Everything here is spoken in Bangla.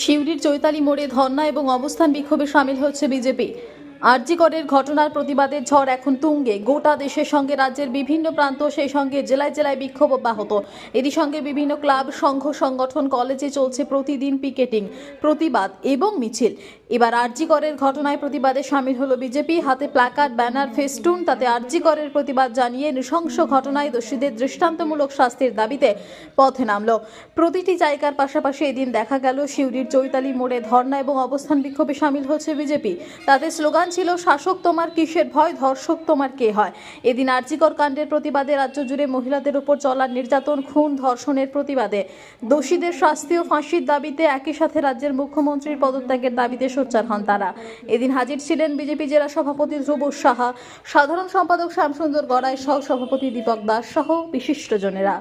শিউরির চৈতালি মোড়ে ধর্না এবং অবস্থান বিক্ষোভে সামিল হচ্ছে বিজেপি। আরজিকরের ঘটনার প্রতিবাদের ঝড় এখন তুঙ্গে। গোটা দেশের সঙ্গে, রাজ্যের বিভিন্ন প্রান্ত সেই সঙ্গে জেলায় জেলায় বিক্ষোভ অব্যাহত। এরই সঙ্গে বিভিন্ন ক্লাব, সংঘ, সংগঠন, কলেজে চলছে প্রতিদিন পিকেটিং, প্রতিবাদ এবং মিছিল। এবার আরজিকরের ঘটনায় প্রতিবাদে সামিল হলো বিজেপি। হাতে প্ল্যাকার্ড, ব্যানার, ফেস্টুন, তাতে আরজিকরের প্রতিবাদ জানিয়ে নৃশংস ঘটনায় দোষীদের দৃষ্টান্তমূলক শাস্তির দাবিতে পথে নামল। প্রতিটি জায়গার পাশাপাশি এদিন দেখা গেল শিউরির চৈতালি মোড়ে ধর্ণা এবং অবস্থান বিক্ষোভে সামিল হচ্ছে বিজেপি। তাতে স্লোগান ছিল, শাসক তোমার কিসের ভয়, ধর্ষক তোমার কে হয়? এদিন আরজিকর কাণ্ডের প্রতিবাদে রাজ্য জুড়ে মহিলাদের উপর চলার নির্যাতন, খুন, ধর্ষণের প্রতিবাদে। দোষীদের শাস্তি ও ফাঁসির দাবিতে একই সাথে রাজ্যের মুখ্যমন্ত্রীর পদত্যাগের দাবিতে সোচ্চার হন তারা। এদিন হাজির ছিলেন বিজেপি জেলা সভাপতি ধ্রুব সাহা, সাধারণ সম্পাদক শ্যামসুন্দর গড়াই, সহ সভাপতি দীপক দাস সহ বিশিষ্টজনেরা।